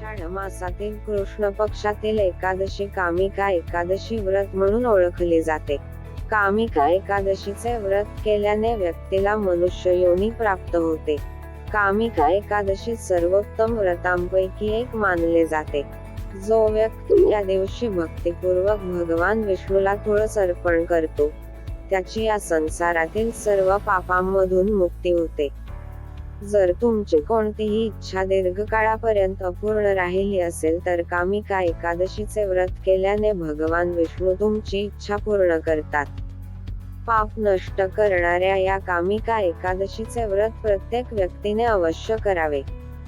आषाढ मासातील कृष्ण पक्षातील एकादशी कामिका एकादशी व्रत म्हणून ओळखली जाते. कामिका एकादशीचे व्रत केल्याने व्यक्तीला मनुष्य योनी प्राप्त होते. कामिका एकादशी सर्वोत्तम व्रतांपैकी एक मानले जाते. जो व्यक्ती या दिवशी भक्तिपूर्वक भगवान विष्णूला तुळस अर्पण करतो त्याची या संसारातील सर्व पापांमधून मुक्ती होते. जर तुमची कोणतीही इच्छा दीर्घकाळापर्यंत अपूर्ण राहिली असेल तर कामिका एकादशीचे व्रत केल्याने भगवान विष्णू तुमची इच्छा पूर्ण करतात. पाप नष्ट करणाऱ्या या कामिका एकादशीचे व्रत प्रत्येक व्यक्तीने अवश्य करावे.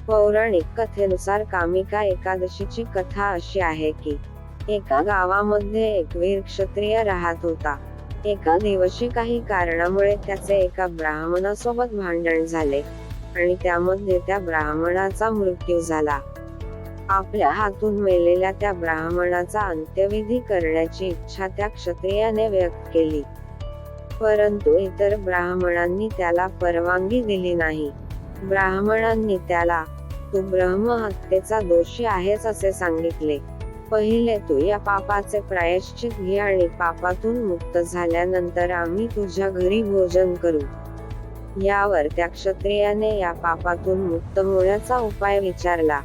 पौराणिक कथेनुसार कामिका एकादशीची कथा अशी आहे की एका गावामध्ये एक वीर क्षत्रिय राहत होता. एका दिवशी काही कारणामुळे त्याचे एका ब्राह्मणासोबत भांडण झाले. आणि त्यामध्ये त्या ब्राह्मणाचा मृत्यू झाला. आपल्या हातून मेलेल्या त्या ब्राह्मणाचा अंत्यविधी करण्याची इच्छा त्या क्षत्रियाने व्यक्त केली. परंतु इतर ब्राह्मणांनी त्याला परवानगी दिली नाही. ब्राह्मणांनी त्याला तू ब्रह्महत्येचा दोषी आहेस असे सांगितले. पहिले तू या पापाचे प्रायश्चित घे आणि पापातून मुक्त झाल्यानंतर आम्ही तुझ्या घरी भोजन करू. यावर त्या क्षत्रियाने या पापातून मुक्त होण्याचा उपाय विचारला.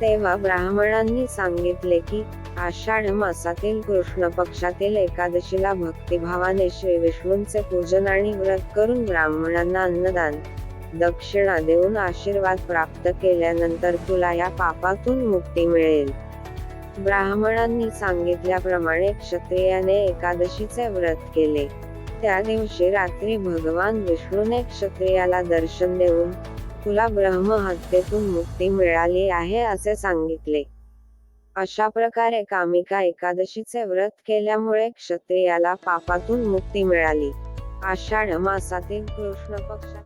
तेव्हा ब्राह्मणांनी सांगितले की आषाढ मासातील कृष्ण पक्षातील एकादशीला भक्तिभावाने श्री विष्णूंचे पूजन आणि व्रत करून ब्राह्मणांना अन्नदान दक्षिणा देऊन आशीर्वाद प्राप्त केल्यानंतर तुला या पापातून मुक्ती मिळेल. ब्राह्मणांनी सांगितल्याप्रमाणे क्षत्रियाने एकादशीचे व्रत केले. त्या दिवशी रात्री भगवान विष्णूने क्षत्रियाला दर्शन देऊन तुला ब्रह्महत्येतून मुक्ती मिळाली आहे असे सांगितले. अशा प्रकारे कामिका एकादशीचे व्रत केल्यामुळे क्षत्रियाला पापातून मुक्ती मिळाली. आषाढ मासातील कृष्ण पक्षात